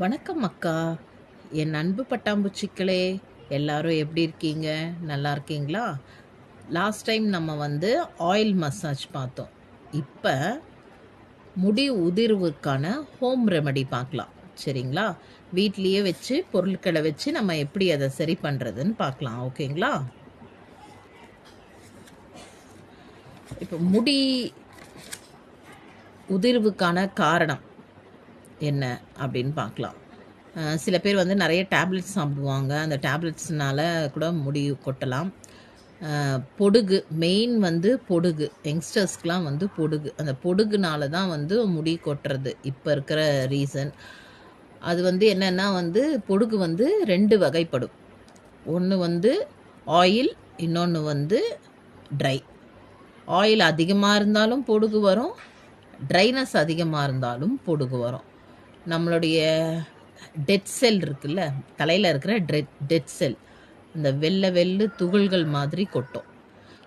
வணக்கம் அக்கா. என் அன்பு பட்டாம்பூச்சிக்களே எல்லாரும் எப்படி இருக்கீங்க? நல்லா இருக்கீங்களா? லாஸ்ட் டைம் நம்ம வந்து ஆயில் மசாஜ் பார்த்தோம். இப்போ முடி உதிர்வுக்கான ஹோம் ரெமடி பார்க்கலாம். சரிங்களா? வீட்லேயே வச்சு பொருட்களை வச்சு நம்ம எப்படி அதை சரி பண்ணுறதுன்னு பார்க்கலாம். ஓகேங்களா? இப்போ முடி உதிர்வுக்கான காரணம். என்ன அப்படின்னு பார்க்கலாம். சில பேர் வந்து நிறைய டேப்லெட்ஸ் சாப்பிடுவாங்க. அந்த டேப்லெட்ஸ்னால கூட முடி கொட்டலாம். பொடுகு மெயின் வந்து பொடுகு. யங்ஸ்டர்ஸ்க்கெலாம் வந்து பொடுகு. அந்த பொடுகுனால தான் வந்து முடி கொட்டுறது. இப்போ இருக்கிற ரீசன் அது வந்து என்னென்னா வந்து பொடுகு வந்து ரெண்டு வகைப்படும். ஒன்று வந்து ஆயில் இன்னொன்று வந்து ட்ரை ஆயில் அதிகமாக இருந்தாலும் பொடுகு வரும். ட்ரைனஸ் அதிகமாக இருந்தாலும் பொடுகு வரும். நம்மளுடைய டெட் செல் இருக்குல்ல தலையில் இருக்கிற டெட் டெட் செல் அந்த வெள்ளை வெள்ளு துகள்கள் மாதிரி கொட்டும்.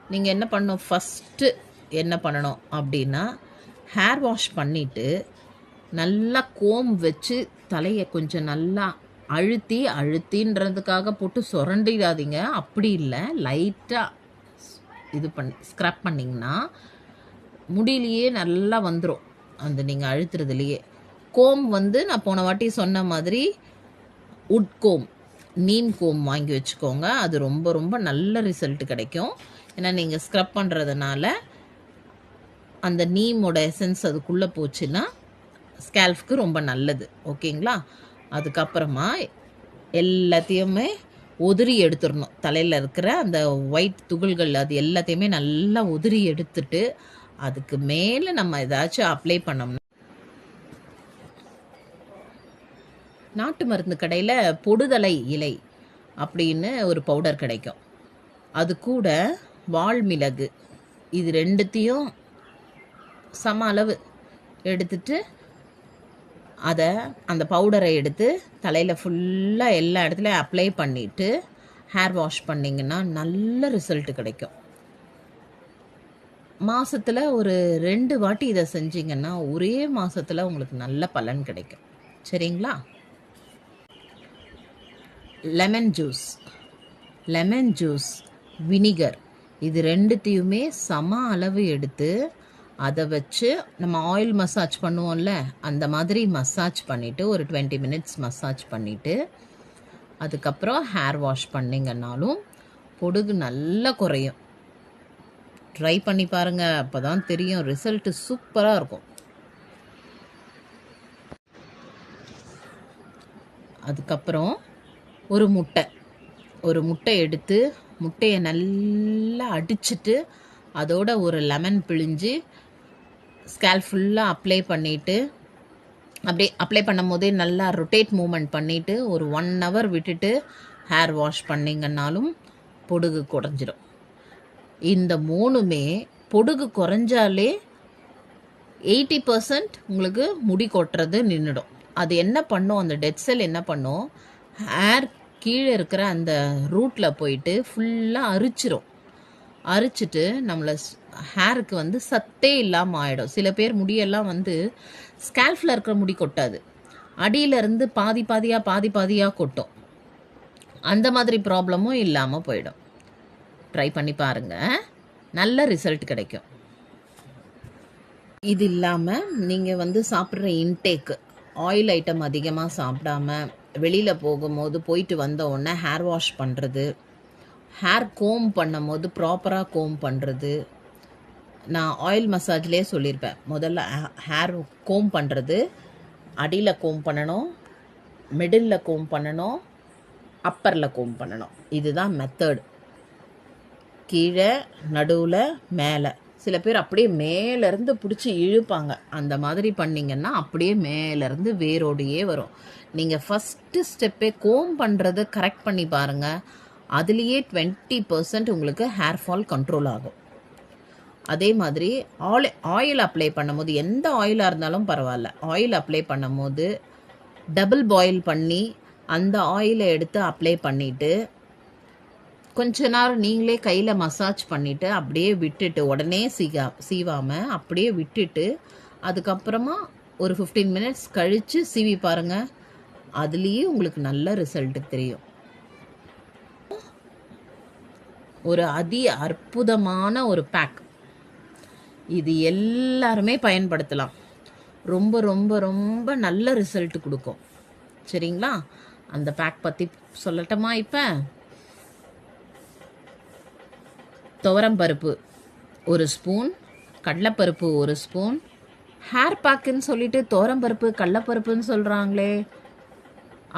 நீங்கள் என்ன பண்ணணும்? ஃபஸ்ட்டு என்ன பண்ணணும் அப்படின்னா ஹேர் வாஷ் பண்ணிவிட்டு நல்லா கோம் வச்சு தலையை கொஞ்சம் நல்லா அழுத்தி அழுத்தின்றதுக்காக போட்டு சுரண்டிடாதீங்க. அப்படி இல்லை லைட்டாக இது பண்ணி ஸ்க்ரப் பண்ணிங்கன்னா முடியிலேயே நல்லா வந்துடும் அந்த நீங்கள் அழுத்துறதுலையே. கோம் வந்து நான் போன வாட்டி சொன்ன மாதிரி உட் கோம் நீம் கோம் வாங்கி வச்சுக்கோங்க. அது ரொம்ப ரொம்ப நல்ல ரிசல்ட் கிடைக்கும். ஏன்னா நீங்கள் ஸ்க்ரப் பண்ணுறதுனால அந்த நீமோட எசன்ஸ் அதுக்குள்ளே போச்சுன்னா ஸ்கேல்ஃப்க்கு ரொம்ப நல்லது. ஓகேங்களா? அதுக்கப்புறமா எல்லாத்தையுமே உதிரி எடுத்துடணும். தலையில் இருக்கிற அந்த ஒயிட் துகள்கள் அது எல்லாத்தையுமே நல்லா உதிரி எடுத்துட்டு அதுக்கு மேலே நம்ம ஏதாச்சும் அப்ளை பண்ணோம்னா நாட்டு மருந்து கடையில் பொடுதலை இலை அப்படின்னு ஒரு பவுடர் கிடைக்கும். அது கூட வால்மிளகு. இது ரெண்டுத்தையும் சம அளவு எடுத்துட்டு அதை அந்த பவுடரை எடுத்து தலையில் ஃபுல்லாக எல்லா இடத்துலையும் அப்ளை பண்ணிவிட்டு ஹேர் வாஷ் பண்ணிங்கன்னா நல்ல ரிசல்ட் கிடைக்கும். மாதத்தில் ஒரு ரெண்டு வாட்டி இதை செஞ்சிங்கன்னா ஒரே மாதத்தில் உங்களுக்கு நல்ல பலன் கிடைக்கும். சரிங்களா? Lemon juice lemon juice vinegar இது ரெண்டுத்தையுமே சம அளவு எடுத்து அதை வச்சு நம்ம ஆயில் மசாஜ் பண்ணுவோம்ல அந்த மாதிரி மசாஜ் பண்ணிவிட்டு ஒரு டுவெண்ட்டி மினிட்ஸ் மசாஜ் பண்ணிவிட்டு அதுக்கப்புறம் ஹேர் வாஷ் பண்ணிங்கன்னாலும் பொடுகு நல்லா குறையும். ட்ரை பண்ணி பாருங்கள் அப்போ தான் தெரியும் ரிசல்ட்டு சூப்பராக இருக்கும். அதுக்கப்புறம் ஒரு முட்டை. ஒரு முட்டை எடுத்து முட்டையை நல்லா அடிச்சுட்டு அதோட ஒரு லெமன் பிழிஞ்சு ஸ்கேல் ஃபுல்லாக அப்ளை பண்ணிவிட்டு அப்படியே அப்ளை பண்ணும் போதே நல்லா ரொட்டேட் மூமெண்ட் பண்ணிவிட்டு ஒரு ஒன் ஹவர் விட்டுட்டு ஹேர் வாஷ் பண்ணிங்கன்னாலும் பொடுகு குறைஞ்சிரும் இந்த மூணுமே பொடுகு குறைஞ்சாலே எயிட்டி பர்சன்ட் உங்களுக்கு முடி கொட்டுறது நின்றுடும் அது என்ன பண்ணும்? அந்த டெட் செல் என்ன பண்ணும்? ஹேர் கீழே இருக்கிற அந்த ரூட்டில் போயிட்டு ஃபுல்லாக அரிச்சிரும். அரிச்சிட்டு நம்மளை ஹேருக்கு வந்து சத்தே இல்லாமல் ஆகிடும் சில பேர் முடியெல்லாம் வந்து ஸ்கேல்ஃபில் இருக்கிற முடி கொட்டாது. அடியிலேருந்து பாதி பாதியாக பாதி பாதியாக கொட்டும். அந்த மாதிரி ப்ராப்ளமும் இல்லாமல் போயிடும். ட்ரை பண்ணி பாருங்கள் நல்ல ரிசல்ட் கிடைக்கும். இது இல்லாமல் நீங்கள் வந்து சாப்பிட்ற இன்டேக்கு ஆயில் ஐட்டம் அதிகமாக சாப்பிடாம வெளியில் போகும்போது போயிட்டு வந்த உடனே ஹேர் வாஷ் பண்ணுறது ஹேர் கோம் பண்ணும் போது ப்ராப்பராக கோம் பண்ணுறது நான் ஆயில் மசாஜ்லேயே சொல்லியிருப்பேன். முதல்ல ஹேர் கோம் பண்ணுறது அடியில் கோம் பண்ணணும் மிடில் கோம் பண்ணணும் அப்பரில் கோம் பண்ணணும். இதுதான் மெத்தட் கீழே நடுவில் மேலே. சில பேர் அப்படியே மேலேருந்து பிடிச்சி இழுப்பாங்க. அந்த மாதிரி பண்ணிங்கன்னா அப்படியே மேலேருந்து வேரோடையே வரும். நீங்கள் ஃபஸ்ட்டு ஸ்டெப்பே கோம் பண்ணுறதை கரெக்ட் பண்ணி பாருங்கள் அதுலேயே டுவெண்ட்டி பர்சன்ட் உங்களுக்கு ஹேர் ஃபால் கண்ட்ரோல் ஆகும். அதே மாதிரி ஆயில் ஆயில் அப்ளை பண்ணும்போது எந்த ஆயிலாக இருந்தாலும் பரவாயில்ல. ஆயில் அப்ளை பண்ணும்போது டபுள் பாயில் பண்ணி அந்த ஆயிலை எடுத்து அப்ளை பண்ணிவிட்டு கொஞ்ச நேரம் நீங்களே கையில் மசாஜ் பண்ணிவிட்டு அப்படியே விட்டுட்டு உடனே சீகா சீவாமல் அப்படியே விட்டுட்டு அதுக்கப்புறமா ஒரு ஃபிஃப்டீன் மினிட்ஸ் கழித்து சீவி பாருங்கள் அதுலேயே உங்களுக்கு நல்ல ரிசல்ட் தெரியும். ஒரு அதி அற்புதமான ஒரு பேக் இது எல்லாருமே பயன்படுத்தலாம். ரொம்ப ரொம்ப ரொம்ப நல்ல ரிசல்ட் கொடுக்கும். சரிங்களா? அந்த பேக் பற்றி சொல்லட்டுமா இப்போ? துவரம்பருப்பு ஒரு ஸ்பூன் கடலைப்பருப்பு ஒரு ஸ்பூன். ஹேர் பேக்குன்னு சொல்லிட்டு துவரம்பருப்பு கடலைப்பருப்புன்னு சொல்கிறாங்களே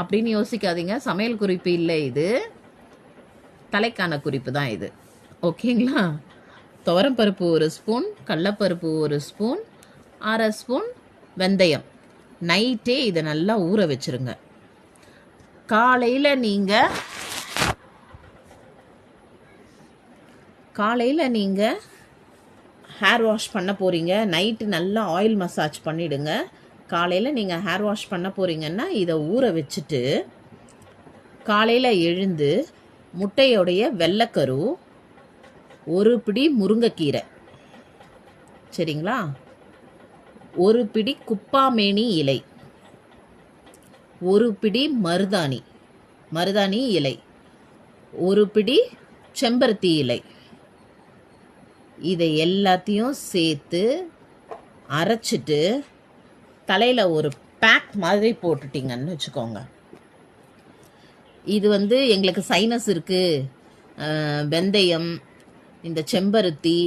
அப்படின்னு யோசிக்காதீங்க. சமையல் குறிப்பு இல்லை இது. தலைக்கான குறிப்பு தான் இது. ஓகேங்களா? துவரம்பருப்பு ஒரு ஸ்பூன் கடலைப்பருப்பு ஒரு ஸ்பூன் அரை ஸ்பூன் வெந்தயம். நைட்டே இதை நல்லா ஊற வச்சிருங்க. காலையில் நீங்கள் காலையில் நீங்கள் ஹேர் வாஷ் பண்ண போகிறீங்க நைட்டு நல்லா ஆயில் மசாஜ் பண்ணிவிடுங்க காலையில் நீங்கள் ஹேர் வாஷ் பண்ண போகிறீங்கன்னா இதை ஊற வச்சுட்டு காலையில் எழுந்து முட்டையோடைய வெள்ளைக்கரு ஒரு பிடி முருங்கைக்கீரை. சரிங்களா? ஒரு பிடி குப்பாமேனி இலை. ஒரு பிடி மருதாணி. மருதாணி இலை. ஒரு பிடி செம்பருத்தி இலை. இதை எல்லாத்தையும் சேர்த்து அரைச்சிட்டு தலையில் ஒரு பேக் மாதிரி போட்டுட்டிங்கன்னு வச்சுக்கோங்க. இது வந்து எங்களுக்கு சைனஸ் இருக்குது வெந்தயம் இந்த செம்பருத்தி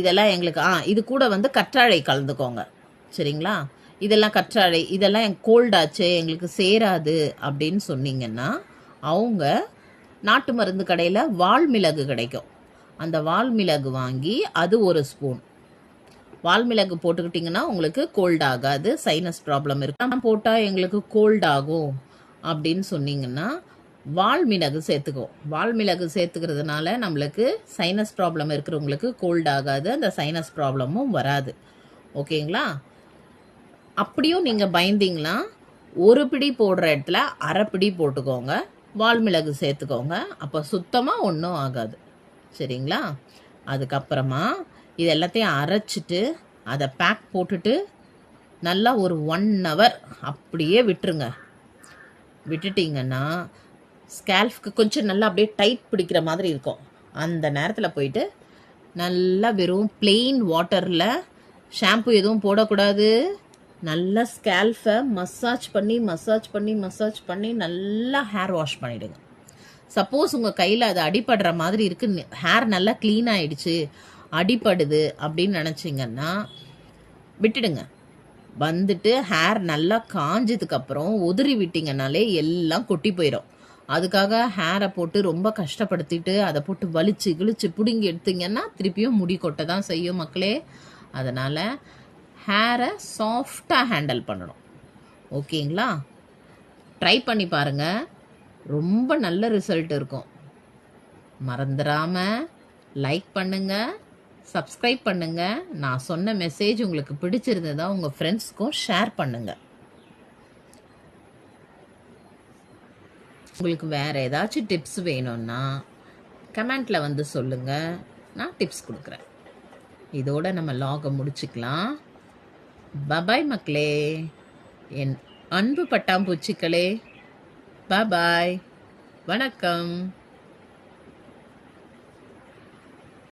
இதெல்லாம் எங்களுக்கு ஆ இது கூட வந்து கற்றாழை கலந்துக்கோங்க. சரிங்களா? இதெல்லாம் கற்றாழை இதெல்லாம் என் கோல்டாச்சு எங்களுக்கு சேராது அப்படின்னு சொன்னீங்கன்னா அவங்க நாட்டு மருந்து கடையில் வால்மிளகு கிடைக்கும். அந்த வால்மிளகு வாங்கி அது ஒரு ஸ்பூன். வால்மிளகு போட்டுக்கிட்டிங்கன்னா உங்களுக்கு கோல்ட் ஆகாது சைனஸ் ப்ராப்ளம் இருக்கு. போட்டால் எங்களுக்கு கோல்ட் ஆகும் அப்படின்னு சொன்னீங்கன்னா வால்மிளகு சேர்த்துக்குவோம் வால்மிளகு சேர்த்துக்கிறதுனால நம்மளுக்கு சைனஸ் ப்ராப்ளம் இருக்கிறவங்களுக்கு கோல்ட் ஆகாது அந்த சைனஸ் ப்ராப்ளமும் வராது. ஓகேங்களா? அப்படியும் நீங்கள் பயந்தீங்கன்னா ஒரு பிடி போடுற இடத்துல அரை பிடி போட்டுக்கோங்க. வால்மிளகு சேர்த்துக்கோங்க. அப்போ சுத்தமாக ஒன்றும் ஆகாது. சரிங்களா? அதுக்கப்புறமா இது எல்லாத்தையும் அரைச்சிட்டு அதை பேக் போட்டுட்டு நல்லா ஒரு ஒன் ஹவர் அப்படியே விட்டுருங்க. விட்டுட்டிங்கன்னா ஸ்கேல்ஃப்க்கு கொஞ்சம் நல்லா அப்படியே டைட் பிடிக்கிற மாதிரி இருக்கும். அந்த நேரத்தில் போயிட்டு நல்லா வெறும் பிளெயின் வாட்டரில் ஷாம்பு எதுவும் போடக்கூடாது. நல்லா ஸ்கேல்ஃபை மசாஜ் பண்ணி மசாஜ் பண்ணி மசாஜ் பண்ணி நல்லா ஹேர் வாஷ் பண்ணிவிடுங்க சப்போஸ் உங்கள் கையில் அது அடிபடுற மாதிரி இருக்கு ஹேர் நல்லா க்ளீன் ஆயிடுச்சு அடிபடுது அப்படின்னு நினச்சிங்கன்னா விட்டுடுங்க. வந்துட்டு ஹேர் நல்லா காஞ்சதுக்கப்புறம் உதிரி விட்டிங்கனாலே எல்லாம் கொட்டி போயிடும் அதுக்காக ஹேரை போட்டு ரொம்ப கஷ்டப்படுத்திட்டு அதை போட்டு வலிச்சு கிழிச்சு பிடுங்கி எடுத்தீங்கன்னா திருப்பியும் முடி கொட்ட தான் செய்யும் மக்களே. அதனால் ஹேரை சாஃப்டாக ஹேண்டில் பண்ணணும். ஓகேங்களா ட்ரை பண்ணி பாருங்கள் ரொம்ப நல்ல ரிசல்ட் இருக்கும். மறந்துடாமல் லைக் பண்ணுங்க சப்ஸ்கிரைப் பண்ணுங்க. நான் சொன்ன மெசேஜ் உங்களுக்கு பிடிச்சிருந்ததா உங்கள் ஃப்ரெண்ட்ஸ்க்கும் ஷேர் பண்ணுங்க. உங்களுக்கு வேற ஏதாச்சும் டிப்ஸ் வேணும்னா கமெண்ட்டில் வந்து சொல்லுங்க. நான் டிப்ஸ் கொடுக்குறேன். இதோட நம்ம லாகை முடிச்சுக்கலாம். பபாய் மக்களே. என் அன்பு பட்டாம்பூச்சிகளே. பாய் வணக்கம்.